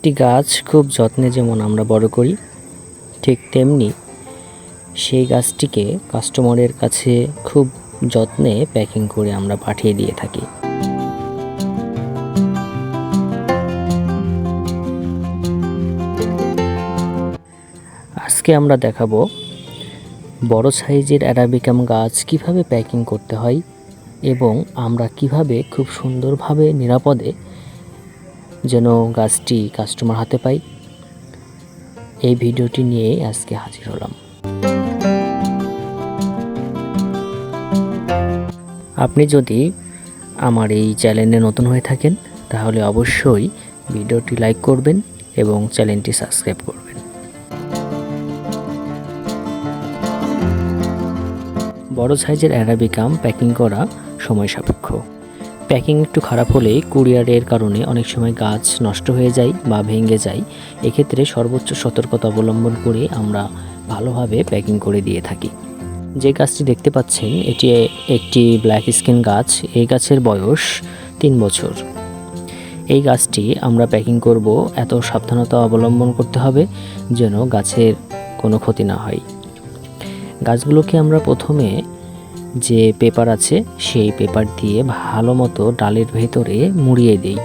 একটি গাছ খুব যত্নে যেমন আমরা বড় করি, ঠিক তেমনি সেই গাছটিকে কাস্টমারের কাছে খুব যত্নে প্যাকিং করে আমরা পাঠিয়ে দিয়ে থাকি। আজকে আমরা দেখাবো বড় সাইজের অ্যারাবিকাম গাছ কীভাবে প্যাকিং করতে হয় এবং আমরা কীভাবে খুব সুন্দরভাবে নিরাপদে যেন গাছটি কাস্টমার হাতে পাই। এই ভিডিওটি নিয়ে আজকে হাজির হলাম। আপনি যদি আমার এই চ্যানেলে নতুন হয়ে থাকেন, তাহলে অবশ্যই ভিডিওটি লাইক করবেন এবং চ্যানেলটি সাবস্ক্রাইব করবেন। বড় সাইজের অ্যারাবিকাম প্যাকিং করা সময় সাপেক্ষ। প্যাকিং একটু খারাপ হলে কুরিয়ারের কারণে অনেক সময় গাছ নষ্ট হয়ে যায় বা ভেঙে যায়, এক্ষেত্রে সর্বোচ্চ সতর্কতা অবলম্বন করে আমরা ভালোভাবে প্যাকিং করে দিয়ে থাকি। যে গাছটি দেখতে পাচ্ছেন, এটি একটি ব্ল্যাক স্কিন গাছ, এই গাছের বয়স তিন বছর। এই গাছটি আমরা প্যাকিং করব, এত সাবধানতা অবলম্বন করতে হবে যেন গাছের কোনো ক্ষতি না হয়। গাছগুলোকে আমরা প্রথমে যে পেপার আছে সেই পেপার দিয়ে ভালো মতো ডালের ভেতরে মুড়িয়ে দিই।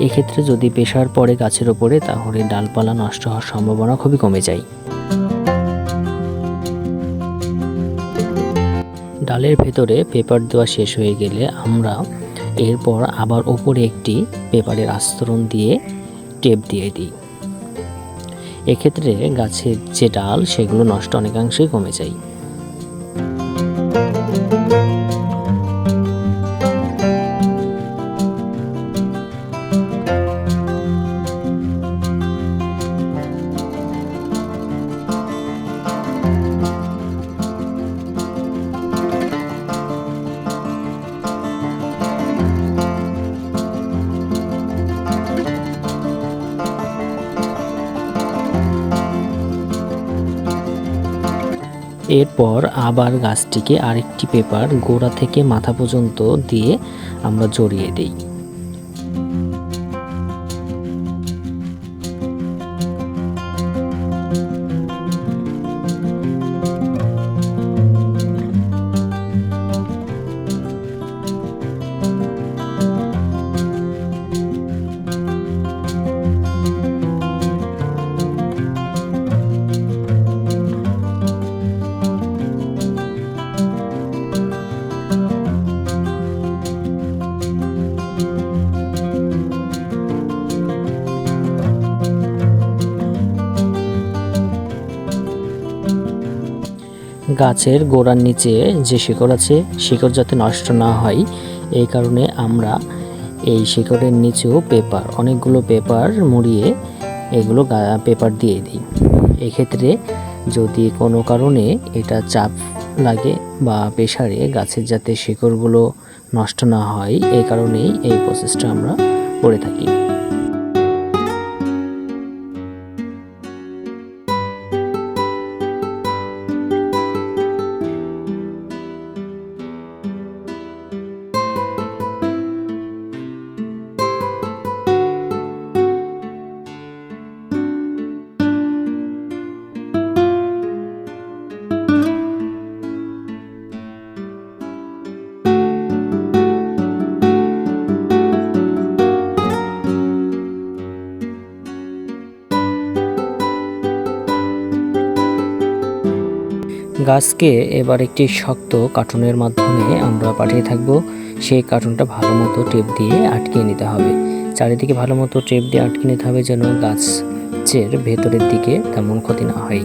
এক্ষেত্রে যদি পেশার পড়ে গাছের ওপরে, তাহলে ডালপালা নষ্ট হওয়ার সম্ভাবনা খুবই কমে যায়। ডালের ভেতরে পেপার দেওয়া শেষ হয়ে গেলে আমরা এরপর আবার ওপরে একটি পেপারের আস্তরণ দিয়ে টেপ দিয়ে দিই। এক্ষেত্রে গাছের যে ডাল, সেগুলো নষ্ট অনেকাংশেই কমে যায়। এরপর আবার গাছটিকে আরেকটি পেপার গোড়া থেকে মাথা পর্যন্ত দিয়ে আমরা জড়িয়ে দিই। গাছের গোড়ার নিচে যে শিকড় আছে, শিকড় যাতে নষ্ট না হয়, এই কারণে আমরা এই শিকড়ের নিচেও পেপার, অনেকগুলো পেপার মুড়িয়ে এগুলো পেপার দিয়ে দিই। এক্ষেত্রে যদি কোনো কারণে এটা চাপ লাগে বা প্রেশারে গাছের যাতে শিকড়গুলো নষ্ট না হয়, এই কারণেই এই প্রসেসটা আমরা করে থাকি। গাছকে এবার একটি শক্ত কার্টুনের মাধ্যমে আমরা পাঠিয়ে থাকব। সেই কার্টুনটা ভালো মতো টেপ দিয়ে আটকে নিতে হবে। চারিদিকে ভালো মতো টেপ দিয়ে আটকে নিতে হবে যেন গাছের ভেতরের দিকে তেমন ক্ষতি না হয়।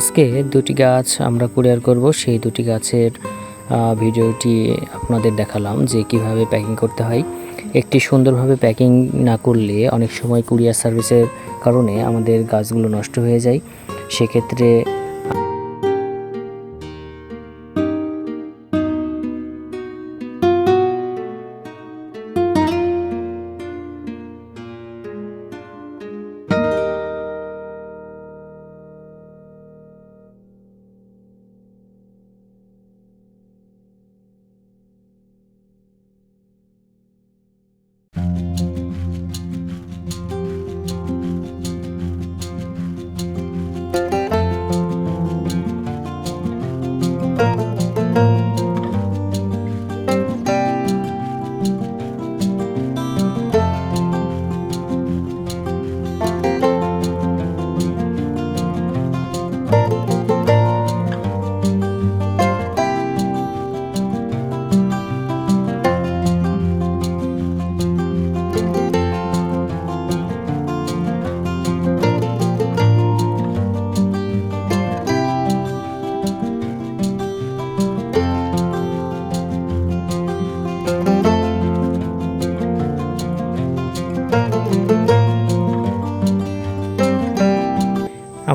আজকে দুটি গাছ আমরা কুরিয়ার করব। সেই দুটি গাছের ভিডিওটি আপনাদের দেখালাম যে কীভাবে প্যাকিং করতে হয়। একটি সুন্দরভাবে প্যাকিং না করলে অনেক সময় কুরিয়ার সার্ভিসের কারণে আমাদের গাছগুলো নষ্ট হয়ে যায়। সেক্ষেত্রে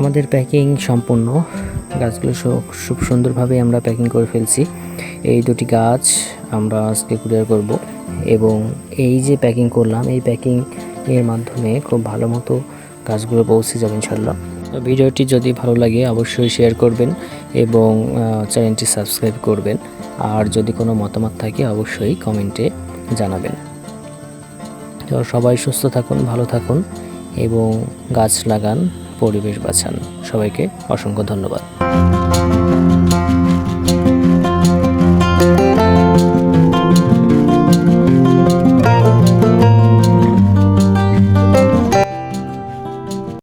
আমাদের প্যাকিং সম্পূর্ণ। গাছগুলো খুব সুন্দরভাবে আমরা প্যাকিং করে ফেলছি। এই দুটি গাছ আমরা আজকে কুরিয়ার করব এবং এই যে প্যাকিং করলাম, এই প্যাকিং এর মাধ্যমে খুব ভালো মতো গাছগুলো পৌঁছে যাবে ইনশাল্লাহ ভিডিওটি যদি ভালো লাগে অবশ্যই শেয়ার করবেন এবং চ্যানেলটি সাবস্ক্রাইব করবেন। আর যদি কোনো মতামত থাকে অবশ্যই কমেন্টে জানাবেন। তো সবাই সুস্থ থাকুন, ভালো থাকুন এবং গাছ লাগান। পরিবেশ বাঁচান। সবাইকে অসংখ্য ধন্যবাদ।